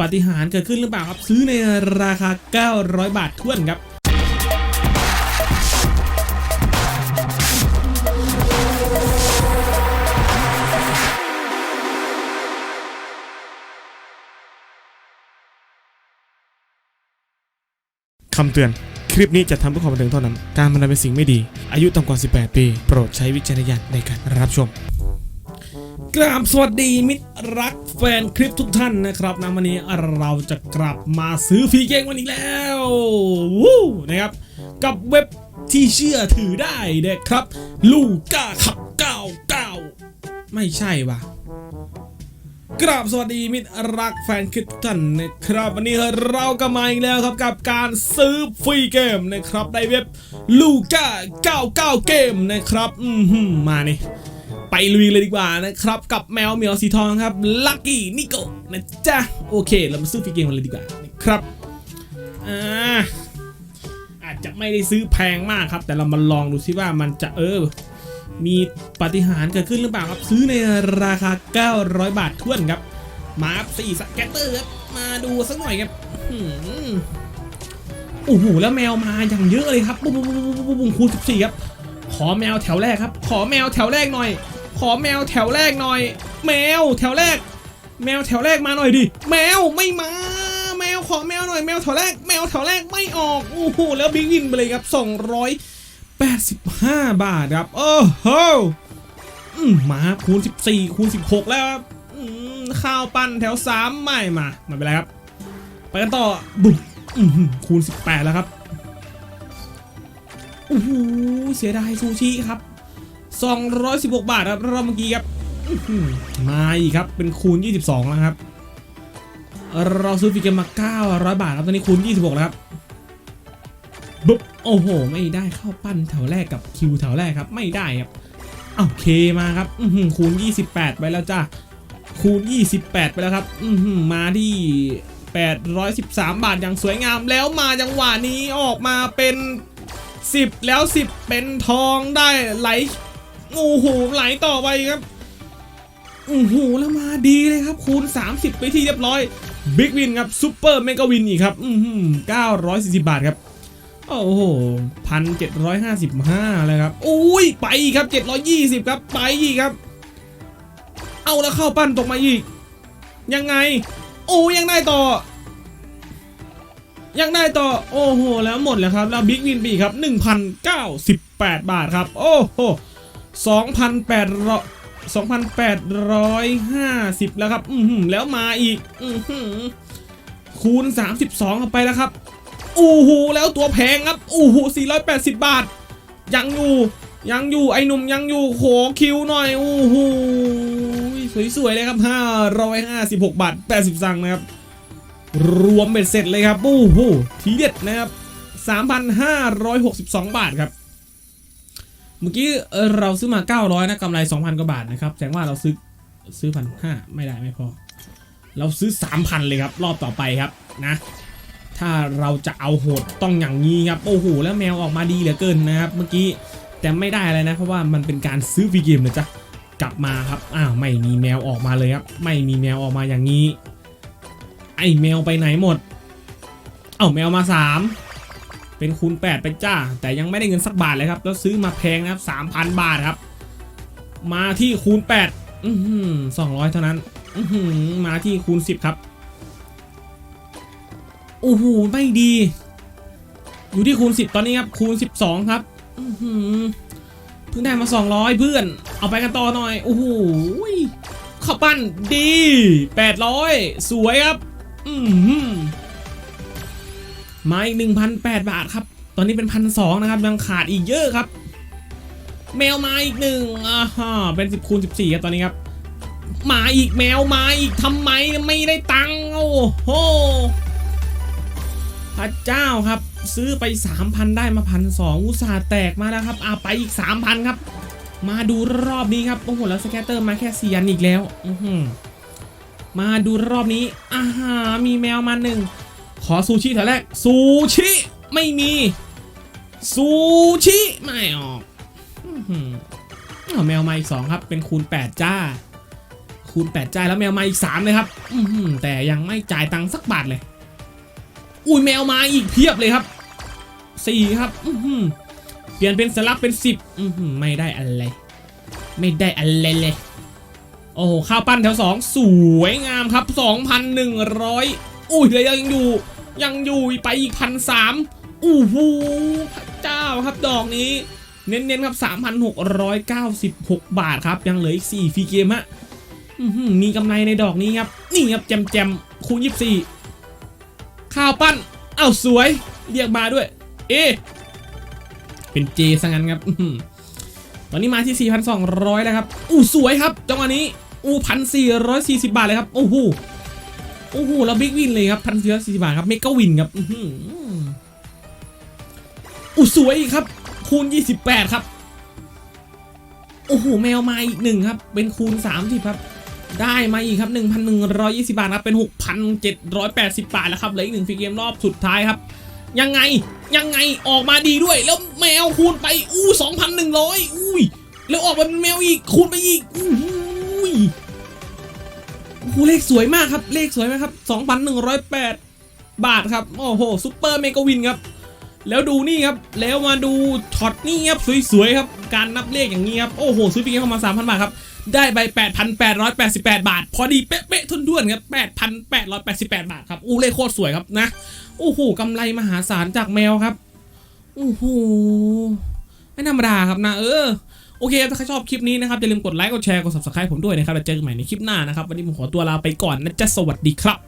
ปฏิหารเกิดขึ้นหรือเปล่าครับ ซื้อในราคา 900 บาทท้วนครับคำเตือน คลิปนี้จะทำเพื่อความบันเทิงเท่านั้น การมันเป็นสิ่งไม่ดี อายุต่ำกว่า 18 ปี โปรดใช้วิจารณญาณในการรับชม กราบสวัสดีมิตรรักแฟนคลิปทุกท่านนะครับนะวันนี้เราจะกลับมาซื้อฟรีเกมกันอีกแล้ววู้นะครับ กับเว็บที่เชื่อถือได้นะครับ ลูก้าขับ99ไม่ใช่ปะกราบสวัสดีมิตรรักแฟนคลิปทุกท่านนะครับ วันนี้เราก็มาอีกแล้วครับกับการซื้อฟรีเกมนะครับในเว็บลูก้า99เก้าเกมนะครับ อือหือมานี่ไป ลุยเลยดีกว่านะครับ กับแมวเหมียวสีทองครับลักกี้นิโกนะจ๊ะ โอเค เรามาซื้อฟรีเกมกันเลยดีกว่านะครับอ่าอาจจะไม่ได้ซื้อแพงมากครับ แต่เรามาลองดูซิว่ามันจะเออ มีปาฏิหารย์เกิดขึ้นหรือเปล่าครับ ซื้อในราคา 900 บาทท้วนครับ มาครับสี่สแกตเตอร์ครับ มาดูสักหน่อยครับโอ้โหแล้วแมวมาอย่างเยอะเลยครับบุ้มบุ้มบุ้มบุ้มบุ้มบุ้มคูณ14ครับ ขอแมวแถวแรกครับ ขอแมวแถวแรกหน่อย ขอแมวแถวแรกหน่อย แมวแถวแรก แมวแถวแรกมาหน่อยดิ แมวไม่มา แมวขอแมวหน่อยแมวแถวแรก แมวแถวแรกไม่ออก โอ้โห แล้วบิ๊กวินไปเลยครับ 285 บาทครับโอ้โหมาคูณ 14 คูณ 16 แล้วครับข้าวปั้นแถว 3 ไม่มาไม่เป็นไรครับ ไปกันต่อบุ้มอื้อหือคูณ 18 แล้วครับโอ้โหเสียดายซูชิครับ 216 บาทครับรอบเมื่อกี้ครับมาอีกครับ เป็นคูณ 22 แล้วครับ เราซื้อฟิกเกมมา 900 บาทครับตอนนี้คูณ 26 แล้วครับบุ๊บโอ้โห ไม่ได้เข้าปั้นแถวแรกกับคิวแถวแรกครับ ไม่ได้ครับโอเคมาครับอืคูณ 28 ไปแล้วจ้าคูณ 28 ไปแล้วครับอื้อหือมาที่ 813 บาทอย่างสวยงามแล้วมาจังหวะนี้ออกมาเป็น 10 แล้ว 10 เป็นทองได้ไหล โอ้โหไหลต่อไปครับโอ้โหแล้วมาดีเลยครับ คูณ 30 ไปที่เรียบร้อยบิ๊กวินครับซูเปอร์เมกาวินอีกครับอืมเก้าร้อหือ940บาทครับโอ้โหพันเจ็ดร้อยห้าสิบห้าเลยครับอุ้ยไปอีกครับเจ็ดร้อยยี่สิบครับไปอีกครับ เอาแล้วเข้าปั้นตกมาอีก ยังไง โอ้ยังได้ต่อ ยังได้ต่อ โอ้โหแล้วหมดแล้วครับ แล้วบิ๊กวินปีครับ1,098บแปดบาทครับ โอ้โห 2,850 แล้วครับ อือหือแล้วมาอีก อือหือคูณ 32เข้าไปแล้วครับ อู้หู แล้วตัวแพงครับ อู้หู 480 บาท ยังอยู่ ยังอยู่ ไอ้หนุ่มยังอยู่โขคิวหน่อย อู้หู สวยๆเลยครับ 556 บาท 80สังนะครับ รวมเป็นเสร็จเลยครับโอ้โหทีเด็ดนะครับ 3,562 บาทครับ เมื่อกี้เราซื้อมา 900นะกำไร 2,000 กว่าบาทนะครับแสดงว่าเราซื้อซื้อพันห้าไม่ได้ไม่พอ เราซื้อ 3,000 เลยครับ รอบต่อไปครับนะ ถ้าเราจะเอาโหดต้องอย่างนี้ครับ โอ้โห แล้วแมวออกมาดีเหลือเกินนะครับ เมื่อกี้แต่ไม่ได้อะไรนะ เพราะว่ามันเป็นการซื้อฟรีเกมนะจ๊ะกลับมาครับอ้าวไม่มีแมวออกมาเลยครับ ไม่มีแมวออกมาอย่างนี้ ไอ้แมวไปไหนหมด เอ้าแมวมา3 เป็นคูณ8ไปจ้า แต่ยังไม่ได้เงินสักบาทเลยครับ แล้วซื้อมาแพงนะครับ 3,000 บาทครับ มาที่คูณ 8 อือหือ200เท่านั้น อือหือมาที่คูณ 10 ครับโอ้โหไม่ดี อยู่ที่คูณ 10 ตอนนี้ครับ คูณ 12 ครับอือหือเพิ่งได้มา 200 เพื่อน เอาไปกันต่อหน่อย โอ้โหข้าวปั้นดี 800 สวยครับ อือหือ มาอีก1,008บาทครับ ตอนนี้เป็น1,200นะครับ ยังขาดอีกเยอะครับ แมวมาอีกหนึ่งอ่าฮะเป็น10คูณ14ครับตอนนี้ครับ มาอีกแมวมาอีกทำไมไม่ได้ตังค์โอ้โหพระเจ้าครับ ซื้อไป 3,000 ได้มาพันสองอุตส่าห์แตกมาแล้วครับอ่าไปอีก 3,000 ครับ มาดูรอบนี้ครับโอ้โหแล้วสแกตเตอร์มาแค่เสียนอีกแล้วอือมาดูรอบนี้อ่าฮะมีแมวมาหนึ่ง ขอซูชิแถวแรกซูชิไม่มีซูชิไม่ออกแมวมาอีกสองครับ เป็นคูณ8จ้า คูณ8จ่าแล้วแมวมาอีก3เลยครับแต่ยังไม่จ่ายตังค์สักบาทเลย อุ้ยแมวมาอีกเพียบเลยครับ4ครับเปลี่ยนเป็นสลับเป็น10อือหือไม่ได้อะไร ไม่ได้อะไรเลย โอ้โหข้าวปั้นแถว2สวยงามครับ2,100อุ้ยเลยยังอยู่ ยังอยู่ไปอีกพันสามอู้หูพระเจ้าครับดอกนี้ เน้นๆครับ 3,696 บาทครับ ยังเหลืออีก 4 ฟรีเกมฮะมีกำไรในดอกนี้ครับ นี่ครับแจมแจมๆคูณ 24 ข้าวปั้นเอ้าสวย เรียกมาด้วย เอะเป็นเจซะงั้นครับตอนนี้มาที่ 4,200 แล้วครับ อู้สวยครับ จังหวะนี้ อู้1,440 บาทเลยครับ โอ้โห โอ้โหแล้วบิ๊กวินเลยครับพันสี่ร้อยสี่สิบาทครับเมกาวินครับอู้สวยครับ คูณ28ครับ โอ้โหแมวมาอีกหนึ่งครับ เป็นคูณ30ครับ ได้มาอีกครับ1,120บาทครับเป็น6,780บาทแล้วครับเหลืออีกหนึ่งฟรีเกมรอบสุดท้ายครับ ยังไงยังไงออกมาดีด้วยแล้วแมวคูณไปอู้2,100อุ้ยแล้วออกมาเป็นแมวอีกคูณไปอีกอู้ โอ้เลขสวยมากครับ เลขสวยไหมครับ 2,108 บาทครับ โอ้โหซุปเปอร์เมกาวินครับ แล้วดูนี่ครับ แล้วมาดูช็อตนี่ครับ สวยๆครับ การนับเลขอย่างนี้ครับ โอ้โหซื้อปีเกมเข้ามา3,000 บาทครับ ได้ไป 8,888 บาท พอดีเป๊ะๆทุนด้วนครับ 8,888 บาทครับ อู้เลขโคตรสวยครับนะ โอ้โหกำไรมหาศาลจากแมวครับ โอ้โห ไม่ธรรมดาครับนะเออ โอเคถ้าใครชอบคลิปนี้นะครับอย่าลืมกดไลค์กดแชร์กด subscribe ผมด้วยนะครับแล้วเจอกันใหม่ในคลิปหน้านะครับวันนี้ผมขอตัวลาไปก่อนนะจ๊ะสวัสดีครับ